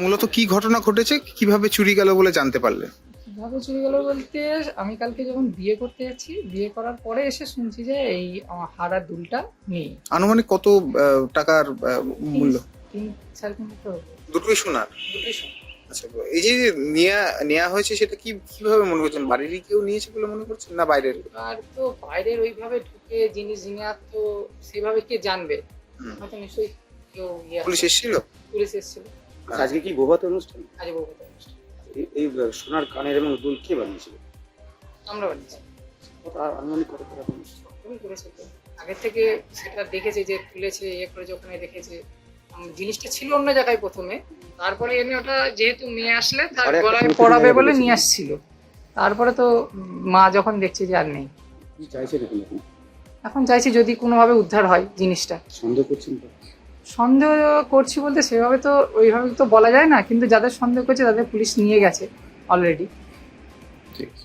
মূলত কি ঘটনা ঘটেছে? কীভাবে চুরি গেল বলে জানতে পারলে? কীভাবে চুরি গেল বলতে আমি কালকে যখন বিয়ে করতে যাচ্ছি বিয়ে করার পরে এসে শুনছি যে এই আমার হারার দুলটা নেই। আনুমানিক কত আহ, টাকার আহ, মূল্য? তিন সাড়ে তিন লক্ষ হবে। দুটোই সোনার? দুটোই শোনা। আচ্ছা এই যে নেওয়া নেওয়া হয়েছে সেটা কি কীভাবে মনে করছেন? বাড়িরই কেউ নিয়েছে বলে মনে করছেন না বাইরের? আর তো বাইরের ওইভাবে ঢুকে জিনিস নেওয়ার তো সেভাবে কে জানবে? হুম। হয়তো নিশ্চয়ই কেউ ইয়ে পুলিশ এসেছিল? পুলিশ এসেছিল। আজকে কি বৌভাত অনুষ্ঠান। এই- সোনার কানের এবং দুল কে বানিয়েছিল? আমরা বানিয়েছি। কত আনুমানিক টাকা আগের থেকে সেটা দেখেছে যে তুলেছে ইয়ে করেছে ওখানে দেখেছে। জিনিসটা ছিল অন্য জায়গায় প্রথমে। তারপরে এমনি ওটা যেহেতু নিয়ে আসলে তার গলায় পড়াবে বলে নিয়ে আসছিল। তারপরে তো মা যখন দেখছে যে আর নেই। কি চাইছেন এখন চাইছি যদি কোনোভাবে উদ্ধার হয় জিনিসটা। সন্দেহ করছেন সন্দেহ করছি বলতে সেভাবে তো ওইভাবে তো বলা যায় না, কিন্তু যাদের সন্দেহ করছে তাদের পুলিশ নিয়ে গেছে অলরেডি ঠিক আছে।